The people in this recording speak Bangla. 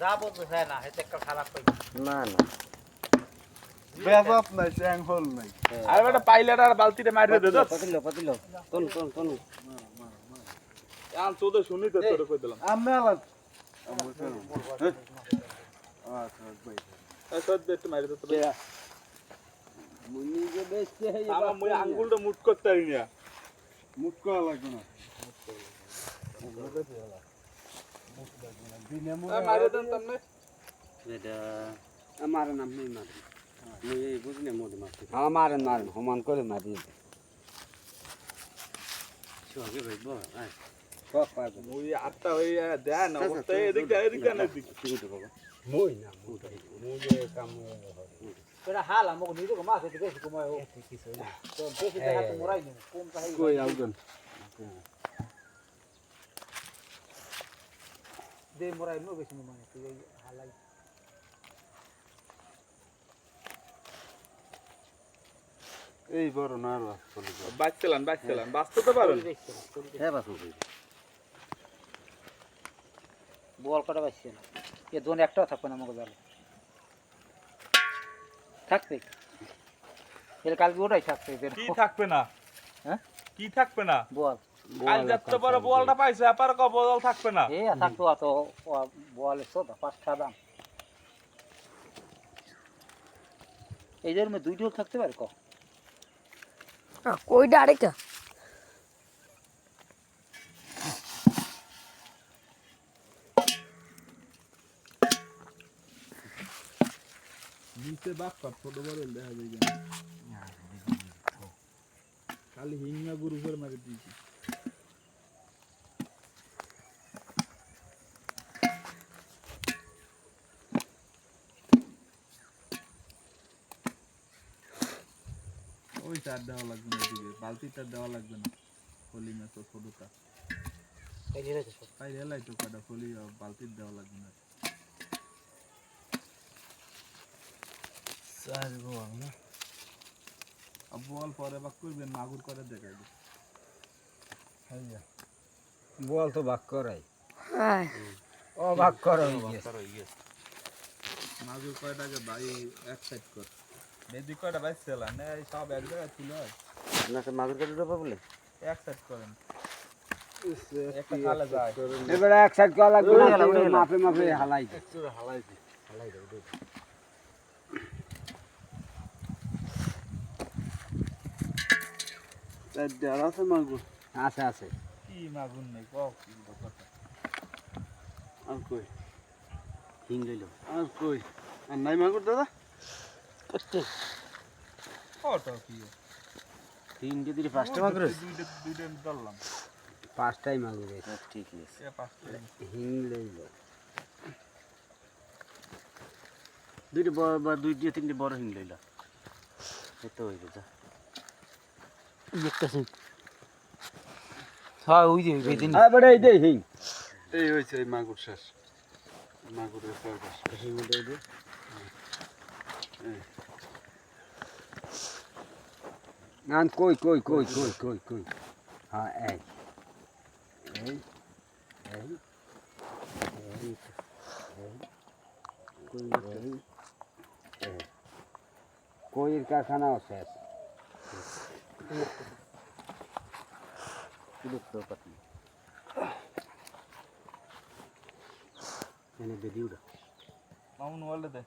যা বলতে চায় না হেতে একটা খারাপ পাই না না। বেজাত নাই চ্যাং হল নাই আর বেটা পাইলাটা আর বালতিটা মারি দে তো পাতিল পাতিল। কোন কোন কোন আন তোদের শুনি তো তোরে কই দিলাম। আমি আলাদ আচ্ছা ভাই এই সদ একটু মারি দে তো মুনি যে বেচতে হয় আমার মুই আঙ্গুলটা মুট করতে পারি না। মুখ করা লাগবে না। নাম নেই মারেন মুই এই বুঝলে মারতে হ্যাঁ মারেন মারেন সমান করে মারি সঙ্গে ভাইব আয় কক পারবে মুই আটটা হই দেন অবস্থা এদিক দে এদিক দে না এদিক চিকুটে বাবা মই না মুই মুই যে কাম এটা হাল আমাকে নিজে মাছ বেশি কমায় নেই কম তাই মানে এই বড় না বাঁচছিলাম বাঁচছিলাম বাঁচতে তো হ্যাঁ বল কটা পাইছে না এ দোন একটাও থাকবে না আমাকে জালে থাকবে এর কালকে ওটাই থাকবে এদের কি থাকবে না হ্যাঁ? কি থাকবে না বল কাল যত বড় বলটা পাইছে আপার ক বল থাকবে না। এ থাকতো অত বল এসো তো পাঁচটা দাম। এই যে দুই ঢোল থাকতে পারে ক? কইটা আরেকটা? নিচে বাপ ছোট বড় দেখা যায় খালি হিঙ্গা গুরু করে মারি দিয়েছি। ওই তার দেওয়া লাগবে না দিকে বালতির তার দেওয়া লাগবে না ফলি না তো ছোটটা। তাই রেলাই তো কাটা ফলি বালতির দেওয়া লাগবে না? বল পরে বা করবেন মাগুর করে দেখাই বল তো ভাগ করাই। হ্যাঁ। ও ভাগ করাই মাগুর কয়টাকে ভাই এক সাইড কর। বেদি কয়টা ভাই সেলা না এই সব এক জায়গায় ছিল আপনাকে মাগুর কেটে দেবো বলে? এক সাইড করেন। একটা এবারে এক সাইড করা লাগবে না? মাপে মাপে হালাই দে হালাই চার আছে মাগুর। আছে আছে। কি মাগুর নেই কক কথা। আর কই? হিং লইল। আর কই? আর নাই মাগুর দাদা? কত কি? তিনটে দিলে পাঁচটা মাগুর। দুইটা দুইটা ধরলাম। পাঁচটাই মাগুর ঠিক আছে। হিং লইল। দুইটা বড় বা দুইটা তিনটে বড় হিং লইল। এত হইবে যা হ্যাঁ ওই যে বেদিন এবারে এই দে হিং এই হয়েছে এই মাগুর শেষ। মাগুরের হিং দে। দে নান কই কই কই কই কই কই? হ্যাঁ এই। এই এই এই কই এই এই। কারখানাও শেষ। বিলুপ্ত পাতি এনে বেদিউরা মামুন বলে দে